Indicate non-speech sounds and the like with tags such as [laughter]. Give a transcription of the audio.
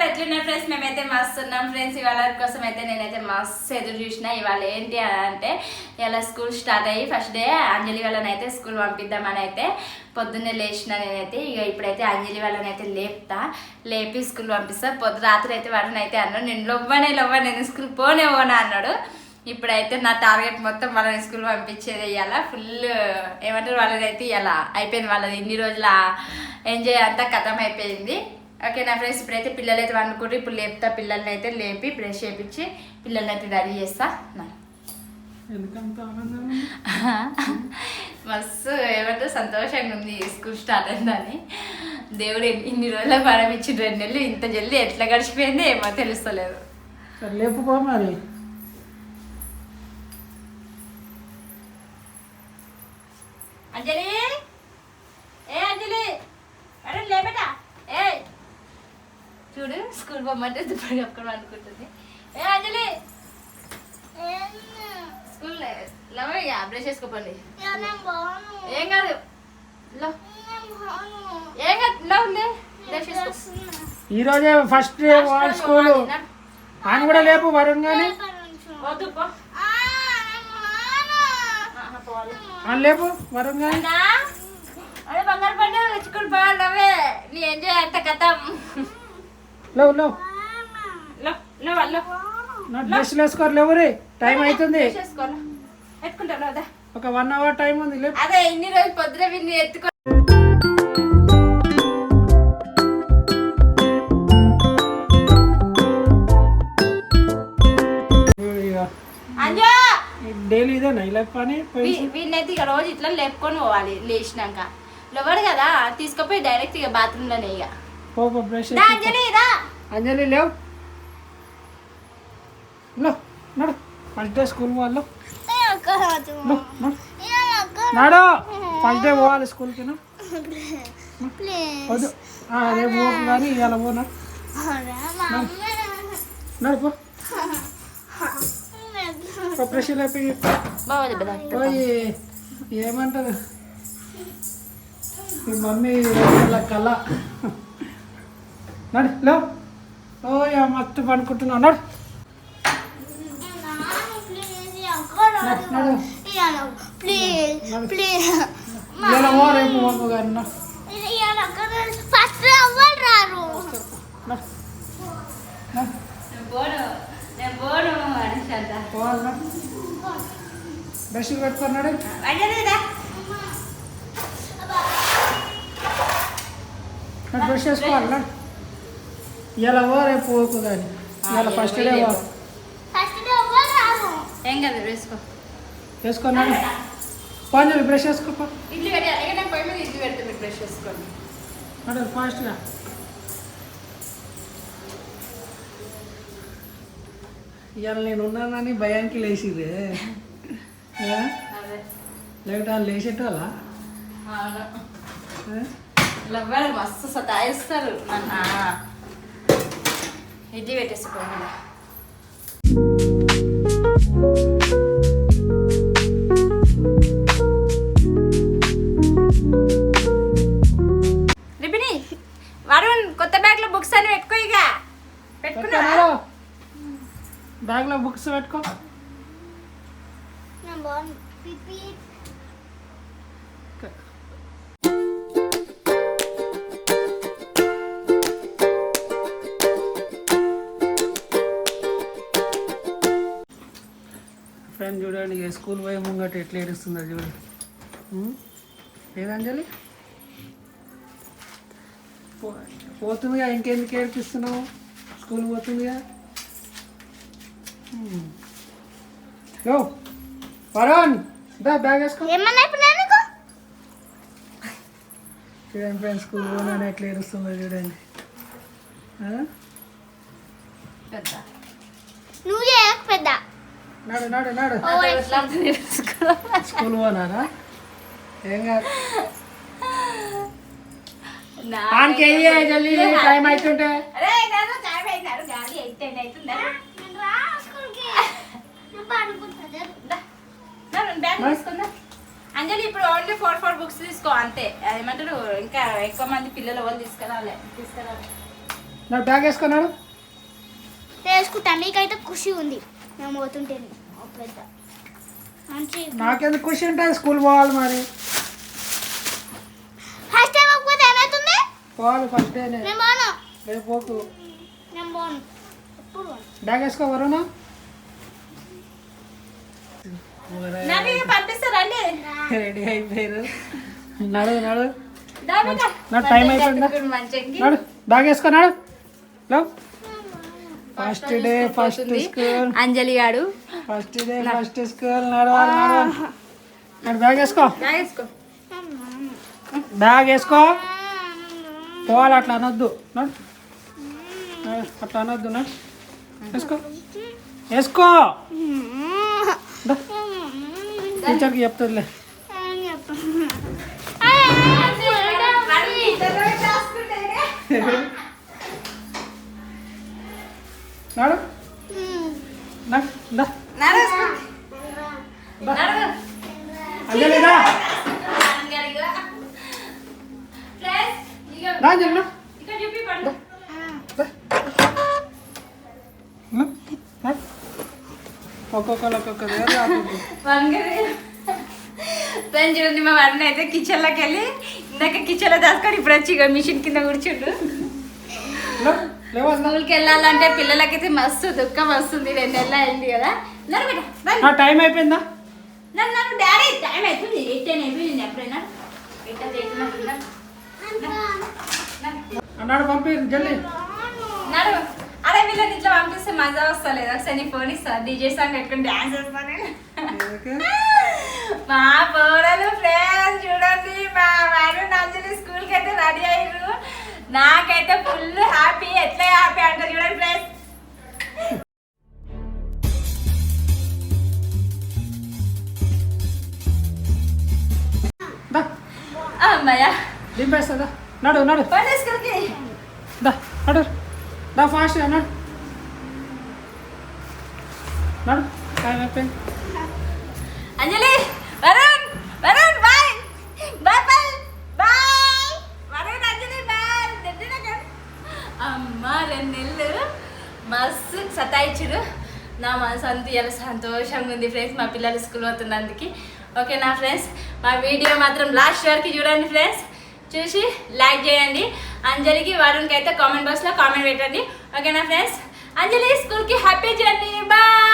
వాళ్ళు ఎట్లున్నారు ఫ్రెండ్స్ మేమైతే మస్తున్నాం. ఫ్రెండ్స్ ఇవాళ కోసం అయితే నేనైతే మస్తు ఎదురు చూసిన. ఇవాళ ఏంటి అంటే ఇవాళ స్కూల్ స్టార్ట్ అయ్యి ఫస్ట్ డే అంజలి వాళ్ళనైతే స్కూల్ పంపిద్దామని అయితే పొద్దున్నే లేచిన నేనైతే ఇక ఇప్పుడైతే అంజలి వాళ్ళనైతే లేపుతా. లేపి స్కూల్ పంపిస్తా. పొద్దు రాత్రి అయితే వాడిని అయితే అన్నాడు. నేను లొవ్వనే లవ్వ నేను స్కూల్ పోనే పోనా అన్నాడు. ఇప్పుడైతే నా టార్గెట్ మొత్తం వాళ్ళని స్కూల్ పంపించేది ఇవాళ. ఫుల్ ఏమంటారు? వాళ్ళనైతే అయితే ఇలా అయిపోయింది. వాళ్ళది ఇన్ని రోజుల ఎంజాయ్ అంతా కథం అయిపోయింది ఓకే నా ఫ్రెండ్స్ ఇప్పుడైతే పిల్లలు అయితే వండుకుంటారు ఇప్పుడు లేపుతా పిల్లల్ని అయితే లేపి బ్రష్ చేయించి పిల్లల్ని అయితే రెడీ చేస్తా. [laughs] మస్తు ఏమంటే సంతోషంగా ఉంది స్కూల్ స్టార్ట్ అయిందని. దేవుడు ఇన్ని రోజుల పరం ఇచ్చి రెండు నెలలు ఇంత జల్దీ ఎట్లా గడిచిపోయింది ఏమో తెలుస్తలేదు. లేపుకో మరి అంజలి ఏ అంజలి అరే లేబెటా ఏ చూడు స్కూల్ పొమ్మంటే దుప్పటి కప్పుకోవడం అనుకుంటుంది ఏ అంజలి! స్కూల్ లవ్ ఇక బ్రష్ చేసుకోపండి ఏం కాదు. లో. ఏం కాదు లవ్ లే బ్రష్ చేసుకో ఈ రోజే ఫస్ట్ స్కూల్. ఆయన కూడా లేపు వరుణ్ ఆయన లేపు వరుణ్ గాని. అన్నా, అరే బంగారు పండు స్కూల్ పోవాలి లవ్వే నీ ఎంజాయ్ అంత కథం. లేవు లేవు. లో లో లో నా డ్రెస్సులు వేసుకోరు లేవు రే. టైం అవుతుంది ఒక వన్ అవర్ టైం ఉంది లేపు అదే ఇన్ని రోజులు పొద్దున విన్ని ఎత్తుకో డైలీ ఇదేనా? ఇలా పని వీడినైతే ఇక రోజు ఇట్లా లేపుకొని పోవాలి లేచినాక. లేవడు కదా తీసుకుపోయి డైరెక్ట్ ఇక బాత్రూమ్లోనే ఇక. పో బ్రష్ దా అంజలి లేవు. లో నడు. ఫస్ట్ డే స్కూల్ వాళ్ళు నాడు. ఫస్ట్ డే పోవాలి స్కూల్కి వద్దు రేపు పోకు కానీ ఇవాళ పోనా నడు. పో. పో [laughs] బ్రష్ లేపి. ఏమంటారు? మీ మమ్మీ రోజుల కళ. నడు లేవు ఓ యా మస్తు పనుకుంటున్నావు నడు నడు ప్లీజ్ ప్లీజ్ ఇవాళ పో రేపు పోకు కానీ నడు ఫస్ట్ అవ్వాలి రారు నడు నడు నేను పోను నేను పోను అనేసి అంట పోవాలి నడు బ్రష్ పెట్టుకున్నాడు అంజలి రా నడు బ్రష్ చేసుకోవాలి ఇవాళ పో రేపు పోకు కానీ? ఇవాళ ఫస్ట్ డే ఏం కదా వేసుకో. వేసుకున్నాడు. పాంజలి బ్రష్ వేసుకో పో. ఇడ్లీ పెట్టి అలాగే నేను పొయ్యి మీద ఇడ్లీ పెడితే మీరు బ్రష్ చేసుకోండి నడు ఫాస్ట్గా ఇవాళ నేను ఉన్నానని భయానికి లేచిరే అదే. లేకపోతే వాళ్ళు లేచేటోళ్ళ? మస్తు సతాయిస్తారు. నన్న ఇడ్లీ పెట్టేసుకోండి రిపిని వరుణ్ కొత్త బ్యాగ్లో బుక్స్ అని పెట్టుకో ఇక. పెట్టుకున్నా బ్యాగ్లో బుక్స్ పెట్టుకో. బాగుంది. ఫ్రెండ్ చూడండి ఇక స్కూల్ పోయి ముంగట ఎట్లా ఏడుస్తుందో చూడు. పో- పోతుందిగా ఇంకెందుకు ఏడిపిస్తున్నావు? స్కూల్ పోతుందిగా. యో వరుణ్ దా బ్యాగ్ వేసుకో. చూడండి ఫ్రెండ్స్ స్కూల్ పోయినా ఎట్లా ఏడుస్తుందో చూడండి. నువ్వు నాడు నాడు నాడు. స్కూల్ ఏం కాదు. జల్లి టైం అవుతుంటే అంజలి ఇప్పుడు ఓన్లీ ఫోర్ ఫోర్ బుక్స్ తీసుకో అంతే. ఏమంటారు? ఇంకా ఎక్కువ మంది పిల్లలు వాళ్ళు తీసుకురావాలి తీసుకురావాలి నా బ్యాగ్ వేసుకున్నాడు వేసుకుంటా. మీకైతే ఖుషి ఉంది. మేము పోతుంటే పెద్ద. మంచి నాకెందుకు ఖుషి ఉంటుంది స్కూల్ పోవాలి మరి. ఫస్ట్ టైం పోతే ఏమవుతుంది పోవాలి ఫస్ట్ డేనే నేను పోను. రేపు పోకు. నేను పోను. ఎప్పుడు పోను? బ్యాగ్ పంపిస్తారండి. రెడీ అయిపోయారు. నడు నడు. నా టైం అయిపోయిందా? మంచిగా నడు బ్యాగ్ వేసుకున్నాడు లో first day first school Anjali గాడు ఫస్ట్ డే ఫస్ట్ స్కూల్ నడవాలి నడవాలి నడు బ్యాగ్ వేసుకో బ్యాగ్ వేసుకో పోవాలి అట్లా అనొద్దు అట్లా అనొద్దు వేసుకో వేసుకో టీచర్కి చెప్తుందిలే నడు నడు, దా నడుసుకో. దా. నడు. అంజలి రా అంజలిగా. Friends, ఇగో రా అంజలి రా. ఇక్కడ చూపి పండు. రా. రా. ఒక్కొక్కరు ఒక్కొక్క దగ్గర రాకూడదు వంగరి. ఫ్రెండ్స్ చూడండి మా వాడిని అయితే కిచెన్లోకి వెళ్ళి ఇందాక కిచెన్లో దాచుకొని ఇప్పుడు వచ్చి ఇక మిషన్ కింద కూర్చుండు లో, లేవా అన్న? స్కూల్కి వెళ్ళాలంటే పిల్లలకైతే మస్తు దుఃఖం వస్తుంది. రెండు నెలలు అయింది కదా. టైం అయిపోయిందా? నన్ను నన్ను డాడీ టైం అవుతుంది ఎయిట్ టెన్ అయిపోయింది ఎప్పుడైనా. అన్నాడు పంపి నడు అరే వీళ్ళని ఇట్లా పంపిస్తే మజా వస్తలేదు. ఒకసారి నీ ఫోన్ ఇస్తా. డీజే సాంగ్ పెట్టుకుని డాన్స్ చేస్తా నేను. ఓకే. మా పోరలు ఫ్రెండ్స్ చూడండి. మా వాడు నంజలి స్కూల్కి అయితే రెడీ అయ్యారు నాకైతే ఫుల్ హ్యాపీ ఎట్లా హ్యాపీ అంటే చూడండి ఫ్రెండ్స్ అమ్మయ్య. దింపేస్తుందా నడు నడు. పోనీ స్కూల్కి దా నడు దా ఫాస్ట్ నడు. నడు. టైం అయిపోయింది Anjali Varun Varun bye bye bye bye Varun Anjali bye అమ్మ రెండు నెలలు మస్తు సతాయిచ్చుడు నా మనసు సంతోషంగా ఉంది ఫ్రెండ్స్ మా పిల్లలు స్కూల్ అవుతున్నందుకు ఓకే నా ఫ్రెండ్స్ మా వీడియో మాత్రం లాస్ట్ వరకు చూడండి ఫ్రెండ్స్ చూసి లైక్ చేయండి. అంజలికి వరుణ్కి అయితే కామెంట్ బాక్స్లో కామెంట్ పెట్టండి. ఓకేనా ఫ్రెండ్స్ అంజలి స్కూల్కి హ్యాపీ జర్నీ బాయ్